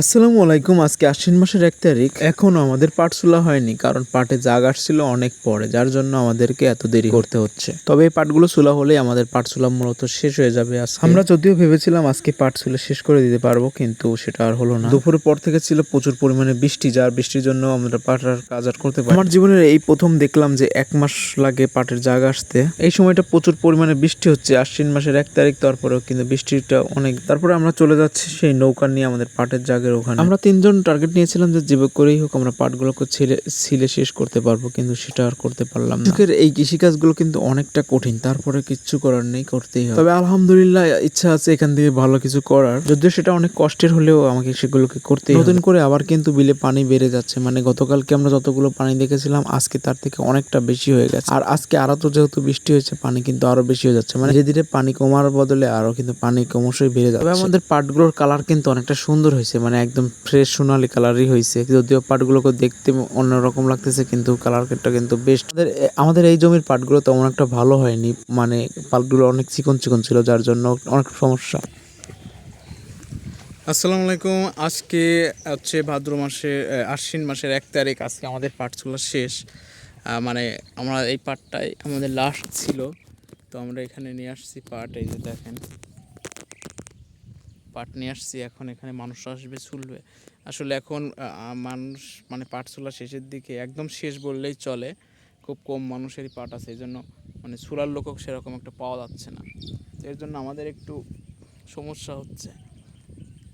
আসসালামু আলাইকুম, আজকে আশ্বিন মাসের এক তারিখ। এখনও আমাদের পাট চুলা হয়নি, কারণ পাটে জাগ আসছিল অনেক পরে, যার জন্য আমাদেরকে এত দেরি করতে হচ্ছে। তবে এই পাটগুলো চুলা হলেই আমাদের পাট চুলা মূলত শেষ হয়ে যাবে আমরা যদিও ভেবেছিলাম আজকে পাট চুলা শেষ করে দিতে পারব, কিন্তু সেটা আর হলো না। দুপুরের পর থেকে ছিল প্রচুর পরিমাণে বৃষ্টি, যার বৃষ্টির জন্য আমরা পাট আর কাজ আর করতে পারি আমার জীবনের এই প্রথম দেখলাম যে এক মাস লাগে পাটের জাগ আসতে। এই সময়টা প্রচুর পরিমাণে বৃষ্টি হচ্ছে, আশ্বিন মাসের এক তারিখ, তারপরেও কিন্তু বৃষ্টিটা অনেক তারপরে আমরা চলে যাচ্ছি সেই নৌকা নিয়ে আমাদের পাটের জাগের ওখানে। আমরা তিনজন টার্গেট নিয়েছিলাম যে যেভাবে করেই হোক আমরা পাটগুলোকে ছিলে ছিলে শেষ করতে পারব কিন্তু সেটা আর করতে পারলাম না। এই কৃষিকাজগুলো কিন্তু অনেকটা কঠিন তারপরে কিচ্ছু করার নেই করতেই হবে। তবে আলহামদুলিল্লাহ ইচ্ছা আছে এখান থেকে ভালো কিছু করার। যদিও সেটা অনেক কষ্টের হলেও আমাকে সেগুলোকে করতে নতুন করে আবার কিন্তু বিলে পানি বেড়ে যাচ্ছে মানে গতকালকে আমরা যতগুলো পানি দেখেছিলাম আজকে তার থেকে অনেকটা বেশি হয়ে গেছে। আর আজকে আরও তো যেহেতু বৃষ্টি হয়েছে পানি কিন্তু আরও বেশি হয়ে যাচ্ছে মানে ধীরে ধীরে পানি কমার বদলে আরও কিন্তু পানি ক্রমশই বেড়ে যাচ্ছে। তবে আমাদের পাটগুলোর কালার কিন্তু অনেকটা সুন্দর হয়েছে মানে একদম ফ্রেশ সোনালি কালারই হয়েছে যদিও পাটগুলোকে দেখতে অন্যরকম লাগতেছে, কিন্তু কালারটা কিন্তু বেস্ট আমাদের এই জমির পাটগুলো তেমন একটা ভালো হয়নি। মানে পাটগুলো অনেক চিকন চিকন ছিল, যার জন্য অনেক সমস্যা। আসসালামু আলাইকুম। আজকে হচ্ছে ভাদ্র মাসে আশ্বিন মাসের এক তারিখ আজকে আমাদের পাট চুলা শেষ মানে আমরা এই পাটটাই আমাদের লাস্ট ছিল। তো আমরা এখানে নিয়ে আসছি পাট, এই যে দেখেন। পাট নিয়ে আসছি, এখন এখানে মানুষ আসবে, ছুলবে। আসলে এখন মানুষ মানে পাট চুলা শেষের দিকে একদম শেষ বললেই চলে, খুব কম মানুষেরই পাট আছে, এই জন্য মানে চুলার লোকও সেরকম একটা পাওয়া যাচ্ছে না। এর জন্য আমাদের একটু সমস্যা হচ্ছে।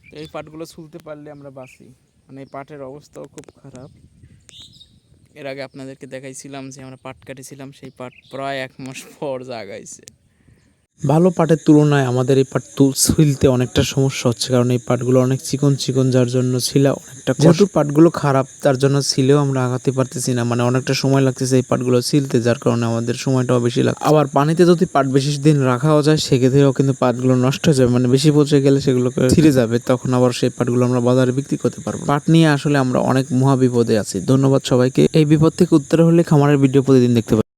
তো এই পাটগুলো ছুলতে পারলে আমরা বাঁচি। মানে এই পাটের অবস্থাও খুব খারাপ। এর আগে আপনাদেরকে দেখাইছিলাম যে আমরা পাট কাটিছিলাম, সেই পাট প্রায় এক মাস পর জাগাইছে। ভালো পাটের তুলনায় আমাদের এই পাট তুল ছিলতে অনেকটা সমস্যা হচ্ছে কারণ এই পাটগুলো অনেক চিকন চিকন যার জন্য ছিলা অনেকটা যেহেতু পাটগুলো খারাপ তার জন্য ছিলেও আমরা আগাতে পারতেছি না মানে অনেকটা সময় লাগতেছে এই পাটগুলো ছিলতে যার কারণে আমাদের সময়টাও বেশি লাগে আবার পানিতে যদি পাট বেশি দিন রাখাও যায় সেক্ষেত্রেও কিন্তু পাটগুলো নষ্ট হয়ে যাবে মানে বেশি পচে গেলে সেগুলোকে ছিঁড়ে যাবে তখন আবার সেই পাটগুলো আমরা বাজারে বিক্রি করতে পারব পাট নিয়ে আসলে আমরা অনেক মহা বিপদে আছি। ধন্যবাদ সবাইকে। এই বিপদ থেকে উত্তর হলে খামারের ভিডিও প্রতিদিন দেখতে পাবেন